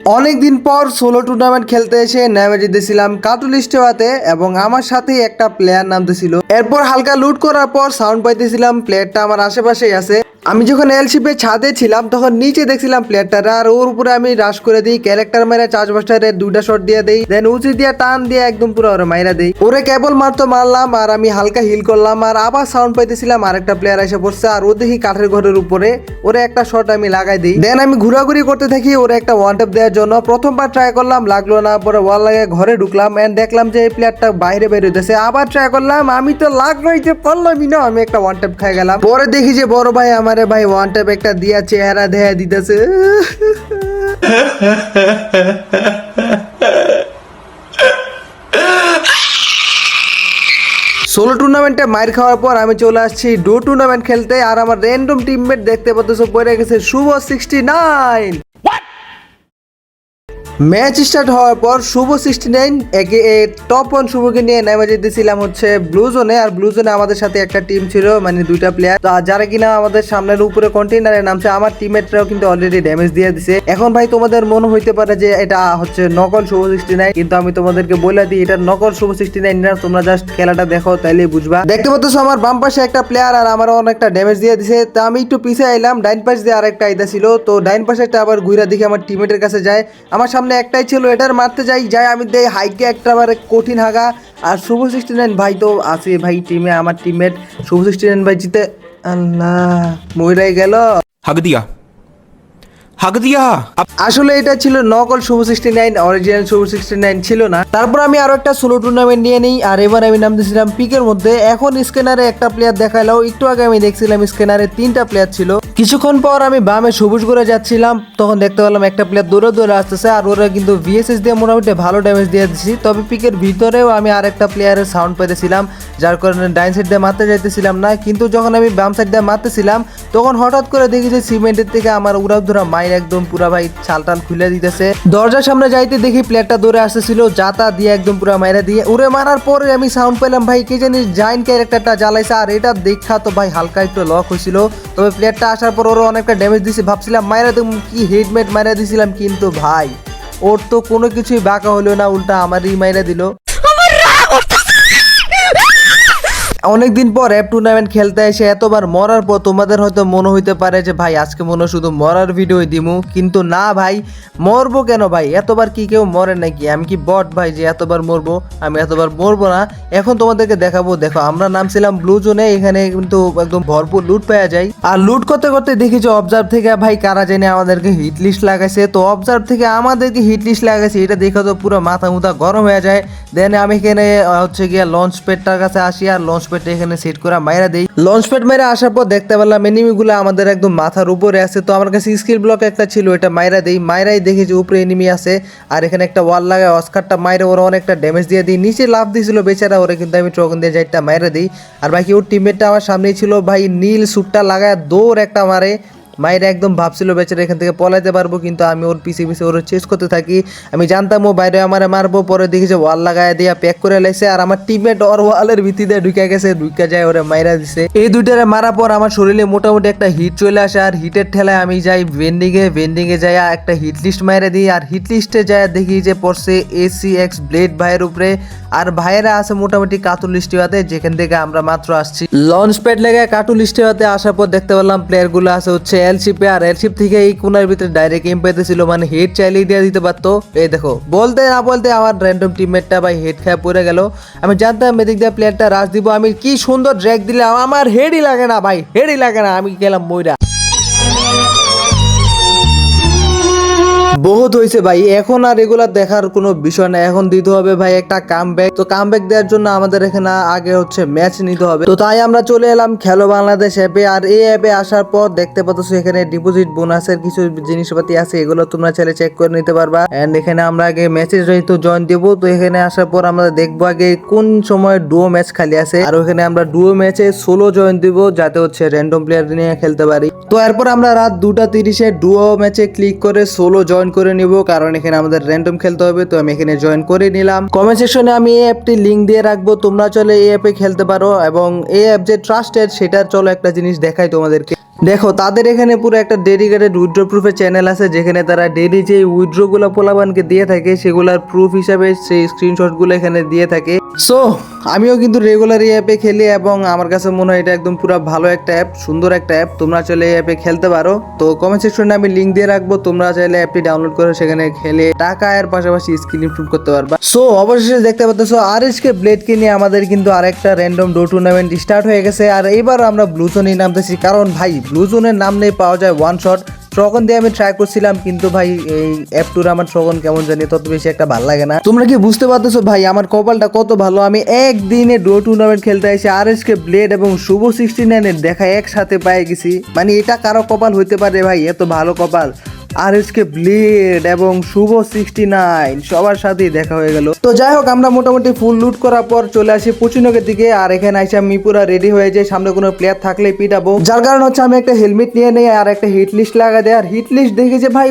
অনেকদিন পর solo tournament খেলতে এসে নেমে যেতেছিলাম কাটুল স্টেওয়াতে এবং আমার সাথে একটা প্লেয়ার নামতেছিল। এরপর হালকা লুট করার পর সাউন্ড পাইতেছিলাম প্লেয়ারটা আমার আশেপাশেই আছে। আমি যখন এলশিপে ছাদে ছিলাম, তখন নিচে দেখছিলাম প্লেয়ারটা আর ওর উপরে আমি রাশ করে দিই ক্যারেক্টার চার্জ মাস্টারের দুইটা শট দিয়ে দেই। দেন উঁচি দিয়ে টান দিয়ে একদম পুরো ওরে মাইরা দেই। ওরে কেবল মারতো মারলাম, আর আমি হালকা হিল করলাম, আর আবার সাউন্ড পাইতেছিলাম আর একটা প্লেয়ার এসে পড়ছে, আর ও দেখি কাঠের ঘরের উপরে ওরে একটা শট আমি লাগাই দিই। দেন আমি ঘোরাঘুরি করতে থাকি, ওরে একটা ওয়ান ট্যাপ দেওয়ার জন্য। প্রথমবার ট্রাই করলাম, লাগল না, পরে ওয়াল লাগে ঘরে ঢুকলাম এন্ড দেখলাম যে এই প্লেয়ারটা বাইরে বেরোতেছে আবার ট্রাই করলাম, আমি তো লাগলোই যে পারলামই না, আমি একটা ওয়ান ট্যাপ খাই গেলাম। পরে দেখি যে বড় ভাই আমারে ভাই ওয়ান ট্যাপ একটা দিয়া চেহারা দেয়া দিতেছে। সোলো টুর্নামেন্টে মাইর খাওয়ার পর আমি চলে আসছি ডো টুর্নামেন্ট খেলতে আর আমার র্যান্ডম টিমমেট দেখতে পাচ্ছ পড়ে গেছে Shubho sixty nine match start হওয়ার পর শুভ সিক্সটি নাইন একে টপ ওয়ান শুভকে নিয়ে নেমে যেতেছিলাম হচ্ছে ব্লু জোনে আর ব্লু জোনে আমাদের সাথে একটা টিম ছিল মানে দুইটা প্লেয়ার যারা কিনা আমাদের সামনের উপরে কন্টেনারে নামছে, আমার টিমমেটরাও কিন্তু অলরেডি ড্যামেজ দিয়ে দিছে। এখন ভাই তোমাদের মনে হইতে পারে যে এটা হচ্ছে নকল শুভ সিক্সটি নাইন, কিন্তু আমি তোমাদেরকে বলে দিই, এটা নকল শুভ সিক্সটি নাইন না, তোমরা জাস্ট খেলাটা দেখো, তাইলেই বুঝবা। দেখতে পাচ্ছ আমার বাম পাশে একটা প্লেয়ার আর আমারও অনেকটা ড্যামেজ দিয়ে দিছে। তা আমি একটু পিছিয়ে আইলাম, ডাইন পাশ দিয়ে আরেকটা আইদা ছিল। তো ডাইন পাশেটা আবার ঘুরা দেখি, আমার টিমমেটের কাছে যায়। আমার সামনে সামনে একটাই ছিল, এটার মারতে যাই যাই আমি দেই হাইকে একটা বারে কঠিন হাগা। আর শুভ সিক্সটি নাইন ভাই তো আসে ভাই টিমে আমার টিমমেট শুভ সিক্সটি নাইন ভাই জিতে আল্লাহ মহিলাই গেল। হাগ দিয়া হাক হাগদিয়া আসলে এটা ছিল নকল Shubho sixty nine original Shubho sixty nine ছিল না। তারপর আমি আরও একটা সোলো টুর্নামেন্ট নিয়ে নিই, আর এবার আমি নাম দিয়েছিলাম পিকের মধ্যে। এখন স্ক্যানারে একটা প্লেয়ার দেখাইলাও একটু আগে আমি দেখছিলাম স্ক্যানারে তিনটা প্লেয়ার ছিল। কিছুক্ষণ পর আমি বামে সবুজ করে যাচ্ছিলাম, তখন দেখতে পেলাম একটা প্লেয়ার দূরে দৌড়ে আসতেছে, আর ওরা কিন্তু ভিএসএস দিয়ে মোটামুটি ভালো ড্যামেজ দিয়ে দিচ্ছি তবে পিকের ভিতরেও আমি আরেকটা প্লেয়ারের সাউন্ড পেতেছিলাম, যার কারণে ডাইন সাইড দিয়ে মারতে যাইতেছিলাম না। কিন্তু যখন আমি বাম সাইড দিয়ে মারতেছিলাম, তখন হঠাৎ করে দেখি যে সিমেন্টের থেকে আমার উড়াধুরা মাইন মাইর একদম পুরা ভাই চাল টাল খুলে দিতেছে। দরজার সামনে যাইতে দেখি প্লেয়ারটা দৌড়ে আসতেছিল, যাতা দিয়ে একদম পুরা মাইরা দিয়ে। উড়ে মারার পরে আমি সাউন্ড পেলাম, ভাই, কে জানি জাইন ক্যারেক্টারটা জ্বালাইছে। আর এটা দেখা তো ভাই হালকা একটু লক হয়েছিল। তবে প্লেয়ারটা আসার পর ওরও অনেকটা ড্যামেজ দিছে, ভাবছিলাম মাইরা তো কি হেডমেট মাইরা দিছিলাম, কিন্তু ভাই, ওর তো কোনো কিছুই বাঁকা হলো না, উল্টা আমারই মাইরা দিল। অনেকদিন পর অ্যাপ টুর্নামেন্ট খেলতে এসে এতবার মরার পর তোমাদের হয়তো মনে হইতে পারে যে, ভাই, আজকে মনে শুধু মরার ভিডিও দিমু। কিন্তু না, ভাই, মরবো কেন, ভাই? এতবার কি কেউ মরে নাকি? আমি কি বট, ভাই, যে এতবার মরবো? আমি এতবার মরবো না। এখন তোমাদেরকে দেখাবো, দেখো, আমরা নামছিলাম ব্লু জোনে এখানে কিন্তু একদম ভরপুর লুট পাওয়া যায়। আর লুট করতে করতে দেখি যে অবজার্ভ থেকে, ভাই, কারা জানে আমাদেরকে হিট লিস্ট লাগাইছে। তো অবজার্ভ থেকে আমাদেরকে হিট লিস্ট লাগাইছে, এটা দেখে তো পুরো মাথা মুথা গরম হয়ে যায়। দেন আমি এখানে হচ্ছে গিয়ে লঞ্চ প্যাডটার কাছে আসি, আর লঞ্চ প্যাডটা এখানে সেট করা মাইরা দেই। লঞ্চ প্যাড মাইরা আসার পর দেখতে পেলাম এনিমিগুলো আমাদের একদম মাথার উপরে আছে। তো আমার কাছে স্কিল ব্লক একটা ছিল এটা মাইরা দেই। মাইরাই দেখি যে উপরে এনিমি আছে, আর এখানে একটা ওয়াল লাগায়। অস্কারটা মাইরে ওরা অনেকটা ড্যামেজ দিয়ে দিই। নিচে লাভ দিয়েছিল বেচারা, ওরা কিন্তু আমি ট্রগন দিয়ে যাইটা মাইরা দিই। আর বাকি ওর টিমমেটটা আমার সামনেই ছিল। ভাই নীল স্যুটটা লাগায় দৌড় একটা মারে। মায়ের একদম ভাবছিল, বেচারা এখান থেকে পলাইতে পারব, কিন্তু আমি ওর পিছিয়ে পিছিয়ে ওর চেস করতে থাকি। আমি জানতাম ও বাইরে আমার মারবো, পরে দেখি যে ওয়াল লাগায় দিয়া প্যাক করে লাইছে, আর আমার টিমমেট ওর ওয়ালের ভিত্তিতে ঢুকে গেছে, ঢুকে যায় ওরা মাইরা দিছে। এই দুইটারে মারার পর আমার শরীরে মোটামুটি একটা হিট চলে আসে, আর হিটের ঠেলায় আমি যাই ভেন্ডিংয়ে ভেন্ডিংয়ে যাই একটা হিট লিস্ট মাইরে দিই, আর হিট লিস্টে যায় দেখি যে পড়ছে এসি এক্স ব্লেড ভাইয়ের উপরে, আর ভাইয়েরা আছে মোটামুটি কাতুল লিস্টিওয়াতে যেখান থেকে আমরা মাত্র আসছি। লঞ্চ প্যাড লেগে কাতুল লিস্টিওয়াতে আসার পর দেখতে পেলাম প্লেয়ারগুলো আছে হচ্ছে এলশিপে আর এলশিপ থেকে এই কোনার ভিতরে ডাইরেক্ট এম পেতেছিল মানে হেড চাইলেই দিয়ে দিতে পারতো। এই দেখো, বলতে না বলতে আমার র্যান্ডম টিমমেটটা ভাই হেড খেয়ে পড়ে গেল। আমি জানতাম এদিক দিয়ে প্লেয়ারটা রাশ দিব, আমি কি সুন্দর ড্র্যাক দিলাম, আমার হেডই লাগে না ভাই হেডই লাগে না, আমি গেলাম ময়রা। বহুত হয়েছে ভাই। এখন আর রেগুলার দেখার কোনো বিষয় না এখন দিতে হবে ভাই একটা কাম তো কাম দেওয়ার জন্য আমাদের এখানে আগে হচ্ছে ম্যাচ নিতে হবে। তো তাই আমরা চলে এলাম খেলো বাংলাদেশ অ্যাপে আর এই অ্যাপে আসার পর দেখতে পাচ্ছ এখানে ডিপোজিট বোনাসের কিছু জিনিসপাতি আছে। এগুলো তোমরা চাইলে চেক করে নিতে পারবা। এন্ড এখানে আমরা আগে ম্যাচের যেহেতু জয়েন দেবো। তো এখানে আসার পর আমরা দেখব আগে কোন সময় ডুও ম্যাচ খালি আছে। আর ওখানে আমরা ডুও ম্যাচে সোলো জয়েন দিব, যাতে হচ্ছে র্যান্ডম প্লেয়ার নিয়ে খেলতে পারি। তো এরপর আমরা রাত দুটা তিরিশে ডুও ম্যাচে ক্লিক করে সোলো জয়েন জয়েন করে নিব, কারণ এখানে আমাদের র্যান্ডম খেলতে হবে, তো আমি এখানে জয়েন করে নিলাম। কমেন্ট সেকশনে আমি এই অ্যাপটি লিঙ্ক দিয়ে রাখব, তোমরা চলে এই অ্যাপে খেলতে পারো, এবং এই অ্যাপ যে ট্রাস্টেড সেটার চলো একটা জিনিস দেখাই তোমাদেরকে। দেখো, তাদের এখানে পুরো একটা ডেডিকেটেড উইথড্র প্রুফের চ্যানেল আছে, যেখানে তারা ডেলি যে উইথড্রগুলো পোলাবানকে দিয়ে থাকে, সেগুলোর প্রুফ হিসাবে সেই স্ক্রিনশটগুলো এখানে দিয়ে থাকে। সো আমিও কিন্তু রেগুলার এই অ্যাপে খেলি এবং আমার কাছে মনে হয় এটা একদম পুরো ভালো একটা অ্যাপ সুন্দর একটা অ্যাপ তোমরা চাইলে এই অ্যাপে খেলতে পারো। তো কমেন্ট সেকশনে আমি লিঙ্ক দিয়ে রাখব, তোমরা চাইলে অ্যাপটি ডাউনলোড করে সেখানে খেলে টাকা এর পাশাপাশি স্কিল ইমপ্রুভ করতে পারবা। সো অবশেষে দেখতে পাচ্ছ আর এস কে ব্লেডকে নিয়ে আমাদের কিন্তু আরেকটা র্যান্ডম ডো টুর্নামেন্ট স্টার্ট হয়ে গেছে। আর এবার আমরা ব্লু জোনেই নামতেছি, কারণ ভাই ব্লু জোনের নাম নেই পাওয়া যায় ওয়ান শট শ্রগন দিয়ে আমি ট্রাই করছিলাম, কিন্তু ভাই এই অ্যাপ টুর আমার শ্রগন কেমন জানি তত বেশি একটা ভালো লাগে না। তোমরা কি বুঝতে পারতেছো ভাই আমার কপালটা কত ভালো? আমি একদিনে ডো টুর্নামেন্ট খেলতে এসে আর এস কে ব্লেড এবং শুভ সিক্সটি নাইনের দেখা একসাথে পাই গেছি। মানে এটা কারও কপাল হইতে পারে ভাই, এত ভালো কপাল। আর এসকে ব্লেড এবং শুভ সিক্সটি নাইন, সবার সাথেই দেখা হয়ে গেল। তো যাই হোক, আমরা মোটামুটি ফুল লুট করার পর চলে আসি দিকে, আর এখানে আমি পুরো রেডি হয়ে যাই। সামনে কোনো প্লেয়ার থাকলে পিটাবো। যার কারণ হচ্ছে আমি একটা হেলমেট নিয়ে নেই আর একটা হিট লিস্ট লাগা দেয় আর হিট লিস্ট দেখি যে ভাই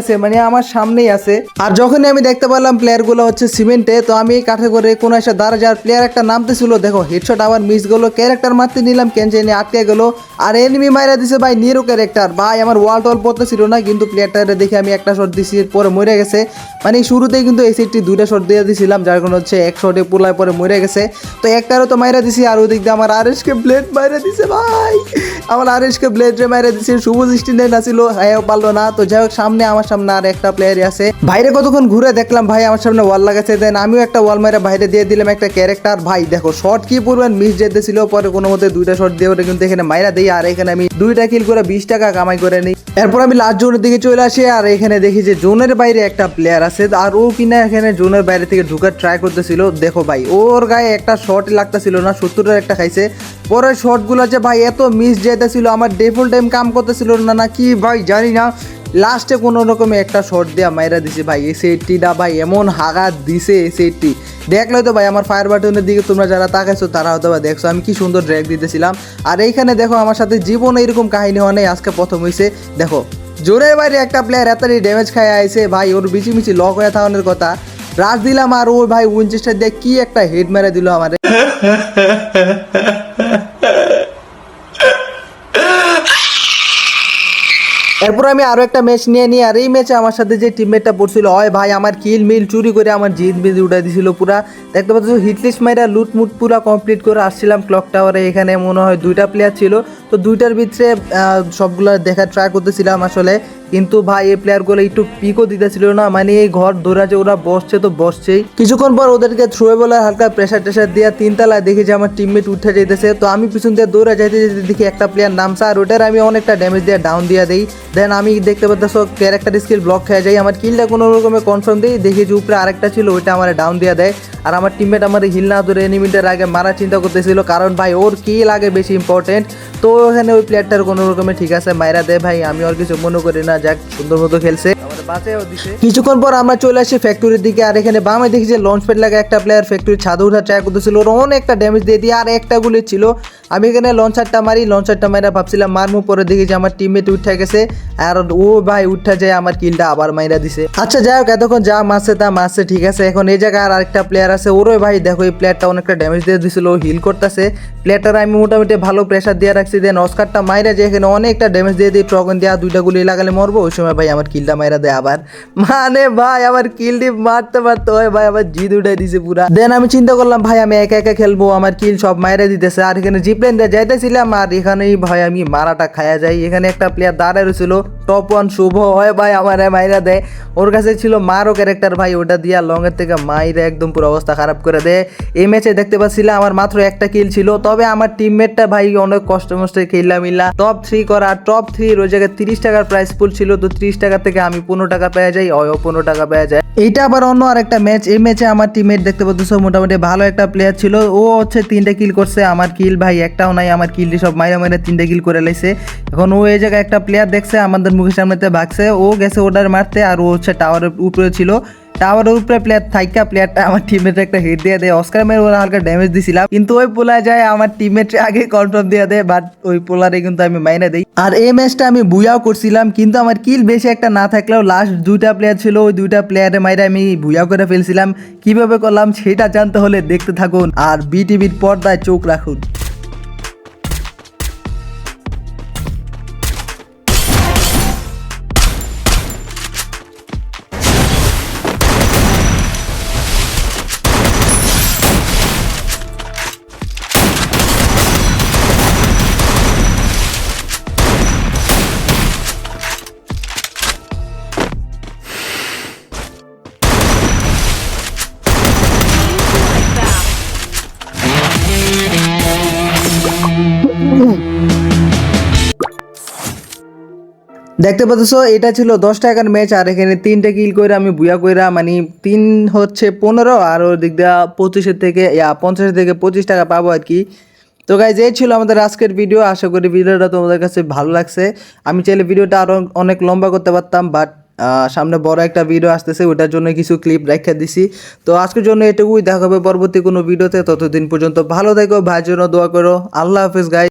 আছে মানে আমার সামনেই আছে। আর যখনই আমি দেখতে পারলাম প্লেয়ারগুলো হচ্ছে সিমেন্টে, তো আমি কাঠে করে কোনো এসে দাঁড়া যার প্লেয়ার একটা নামতেছিল দেখো হেডশট আবার মিস গেলো ক্যারেক্টার মারতে নিলাম, কেন জানি আটকে গেলো। আর এনিমি মাইরা দিছে ভাই নিরো ক্যারেক্টার ভাই, আমার ওয়াল টল পড়তেছিল না, কিন্তু প্লেয়ারটারে দেখে আমি একটা শট দিছি পরে মরে গেছে। মানে শুরুতেই কিন্তু এই সেটটি দুইটা শট দিয়ে দিয়েছিলাম যার কারণে হচ্ছে এক শটে পোলায় পরে মরে গেছে। তো একটারও তো মাইরা দিছি, আর ওদিক দিয়ে আমার আর এসকে ব্লেড মাইরা দিছে ভাই। আমার আর এসকে ব্লেড রে মাইরা দিছে শুভ দৃষ্টি নেই না ছিল হ্যাঁ পারল না। তো যাই হোক, সামনে আমার সামনে আর একটা প্লেয়ারই আছে। বাইরে কতক্ষণ ঘুরে দেখলাম, ভাই আমার সামনে ওয়াল লাগাচ্ছে দেন আমিও একটা ওয়াল মাইরা বাইরে দিয়ে দিলাম একটা ক্যারেক্টার ভাই দেখো শর্ট কি পরিমাণ মিস যেতেছিল, পরে কোনো মতে দুইটা শট দিয়ে ওটা কিন্তু এখানে মাইরা দিই। আর এখানে আমি দুইটা কিল করে বিশ টাকা কামাই করে নিই। এরপর আমি লাস্ট জোনের চলে আসে, আর এখানে দেখি যে জোনের বাইরে একটা প্লেয়ার আছে, আর ও কিনা এখানে জোনের বাইরে থেকে ঢুকার ট্রাই করতেছিল। দেখো ভাই, ওর গায়ে একটা শট লাগতেছিল না, সত্তরের একটা খাইছে। পরে শটগুলো যে ভাই এত মিস যেতেছিল আমার ডেফুল টাইম কাম করতেছিল না না কি ভাই জানি না। লাস্টে কোনো রকমে একটা শট দেওয়া মাইরা দিছে ভাই, এই সেটটিটা ভাই এমন হাগাত দিছে এই সেটটি দেখলে তো ভাই আমার ফায়ার বাটনের দিকে তোমরা যারা তাকাইছো, তারা হয়তো বা দেখছ, আমি কি সুন্দর ড্র্যাগ দিতেছিলাম। আর এইখানে দেখো আমার সাথে জীবন এরকম কাহিনী হয় নাই, আজকে প্রথম হয়েছে দেখো জোরের বাইরে একটা প্লেয়ার এতটাই ড্যামেজ খায় আইছে, ভাই, ওর বিচি মিচি লক হয়ে থাকানোর কথা। রাশ দিলাম আর ও, ভাই উইনচেস্টার দিয়ে কি একটা হেড মেরে দিল আমারে। এরপর আমি আরও একটা ম্যাচ নিয়ে নিই, আর এই ম্যাচে আমার সাথে যে টিমমেটটা পড়ছিল হয় ভাই, আমার কিল মিল চুরি করে আমার জিত বিজ উঠাই দিছিল পুরা। দেখতে পাচ্ছ হিটলিস মাইরা লুট মুট পুরা কমপ্লিট করে আসছিলাম ক্লক টাওয়ারে এখানে মনে হয় দুইটা প্লেয়ার ছিল। তো দুইটার ভিতরে সবগুলো দেখা ট্রাই করতেছিলাম আসলে। কিন্তু ভাই, এই প্লেয়ারগুলো একটু পিকও দিতেছিল না। মানে এই ঘর ধরে যে ওরা বসছে তো বসছেই। কিছুক্ষণ পর ওদেরকে থ্রোয়ে বলে হালকা প্রেশার টেশার দিয়ে তিনতলায় দেখি যে আমার টিমমেট উঠে যেতেছে তো আমি পিছন দিয়ে দৌড়ে যাইতে যেতে দেখি একটা প্লেয়ার নামছে আর ওটার আমি অনেকটা ড্যামেজ দিয়ে ডাউন দিয়ে দিই। দেন আমি দেখতে পাচ্ছ ক্যারেক্টার স্কিল ব্লক খেয়ে যাই। আমার কিলটা কোনো রকমের কনফার্ম দিই। দেখি যে উপরে আরেকটা ছিল, ওইটা আমার ডাউন দিয়ে দেয়। আর আমার টিমমেট আমার হিল না ধরে এনিমিটার আগে মারা চিন্তা করতেছিল। কারণ ভাই, ওর কিল আগে বেশি ইম্পর্টেন্ট তো ওখানে ওই প্লেয়ারটার কোনো রকমে ঠিক আছে, মাইরা দে ভাই, আমি আর কিছু মনে করি না, যাক, সুন্দর মতো খেলছে। কিছুক্ষণ পর আমরা চলে আসি ফ্যাক্টরির দিকে, আর এখানে বামে দেখি যে লঞ্চ প্যাড লাগা একটা প্লেয়ার ফ্যাক্টরির ছাদে উঠা ট্রাই করতেছিল। ওর অনেকটা ড্যামেজ দিয়ে দিয়ে আর একটা গুলি ছিল। আমি এখানে লঞ্চারটা মারি লঞ্চারটা মারা ভাবছিলাম মারমু পরে দেখি যে আমার টিমমেট উঠে গেছে, আর ও ভাই উঠা যায় আমার কিলটা আবার মাইরা দিছে। আচ্ছা যাই হোক, এতক্ষণ যা মারছে তা মারছে, ঠিক আছে। এখন এই জায়গায় আর আরেকটা প্লেয়ার আছে। ওরও ভাই, দেখো এই প্লেয়ারটা অনেকটা ড্যামেজ দিয়ে দিছিল, ও হিল করতেছে। প্লেয়ারটার আমি মোটামুটি ভালো প্রেশার দিয়ে রাখছি। দেন অস্কারটা মাইরা যে এখানে অনেকটা ড্যামেজ দিয়ে দিই ট্রগন দেওয়া দুইটা গুলি লাগালে মরবো, ওই সময় ভাই আমার কিলটা মাইরা দেয় আবার। মানে ভাই, আমার কিলটি মারতে মারতে হয় ভাই আবার জিদ উঠে দিছে পুরা। দেন আমি চিন্তা করলাম, ভাই, আমি একা একা খেলব, আমার কিল সব মাইরা দিতেছে। আর এখানে জিপলাইন দিয়ে যাইতেছিলাম, আর এখানেই ভাই আমি মারাটা খায়া যাই। এখানে একটা প্লেয়ার দাঁড়ায় রয়েছিল টপ ওয়ান শুভ। হয় ভাই আমার মাইরা দেয়। ওর কাছে ছিল মারও ক্যারেক্টার ভাই, ওটা দিয়া লংয়ের থেকে মাইরা একদম পুরো অবস্থা খারাপ করে দেয়। এই ম্যাচে দেখতে পাচ্ছিলাম, আমার মাত্র একটা কিল ছিল। তবে আমার টিমমেটটা ভাই অনেক কষ্ট মষ্টে খেললা মিল্লা টপ থ্রি করা টপ থ্রি ওই জায়গায় তিরিশ টাকার প্রাইস পুল ছিল, তো তিরিশ টাকা থেকে আমি পনেরো টাকা পেয়ে যায়, অয়ও পনেরো টাকা পেয়ে যায়। এইটা আবার অন্য আর একটা ম্যাচ এই ম্যাচে আমার টিমের দেখতে পাচ্ছ, মোটামুটি ভালো একটা প্লেয়ার ছিল। ও হচ্ছে তিনটা কিল করছে, আমার কিল ভাই একটাও নাই, আমার কিলটি সব মাইরা মাইরা তিনটা কিল করে লাইছে। এখন ও এই জায়গায় একটা প্লেয়ার দেখছে, আমাদের মুখের সামনেতে ভাগছে। ও গেছে ওটার মারতে, আর ও হচ্ছে টাওয়ারের উপরে ছিল। টাওয়ারের উপরে প্লেয়ার থাইকা প্লেয়ারটা আমার টিমমেট একটা হিট দিয়ে দেয়। অস্কার মেরে ওরা হালকা ড্যামেজ দিছিলাম। কিন্তু ওই পোলা যায় আমার টিমমেট আগে কনফার্ম দিয়ে দেয় বাট ওই পোলারে কিন্তু আমি মাইনে দেই। আর এই ম্যাচটা আমি বুয়াও করছিলাম, কিন্তু আমার কিল বেশি একটা না থাকলেও লাস্ট দুইটা প্লেয়ার ছিল, ওই দুইটা প্লেয়ারে মাইরে আমি বুয়াও করে ফেলছিলাম। কীভাবে করলাম সেটা জানতে হলে দেখতে থাকুন। আর বিটিভির পর্দায় চোখ রাখুন। দেখতে পাচ্ছ, এটা ছিল দশ টাকার ম্যাচ আর এখানে তিনটা কিল করে আমি বুয়া কইরা মানে তিন হচ্ছে পনেরো, আর ওর দিক দিয়ে পঁচিশের থেকে, ইয়া, পঞ্চাশের থেকে পঁচিশ টাকা পাবো আর কি। তো গাইজ এই ছিল আমাদের আজকের ভিডিও আশা করি ভিডিওটা তোমাদের কাছে ভালো লাগছে। আমি চাইলে ভিডিওটা আরও অনেক লম্বা করতে পারতাম বাট সামনে বড় একটা ভিডিও আসতেছে ওটার জন্য কিছু ক্লিপ রেখে দিছি। তো আজকের জন্য এটুকুই, দেখা হবে পরবর্তী কোনো ভিডিওতে ততদিন পর্যন্ত ভালো থেকো, ভাইয়ের জন্য দোয়া করো, আল্লাহ হাফিজ গাই